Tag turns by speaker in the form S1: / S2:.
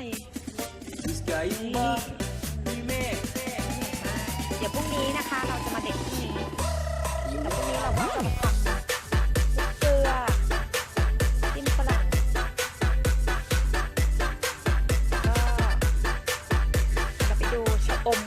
S1: เดี๋ยวพรุ่งนี้นะคะ เราจะมาเด็ดพรุ่งนี้แต่พรุ่งนี้เราก็จะมาผักนะเกลือจิ้มฝรั่งแล้วก็เราไปดูชะอม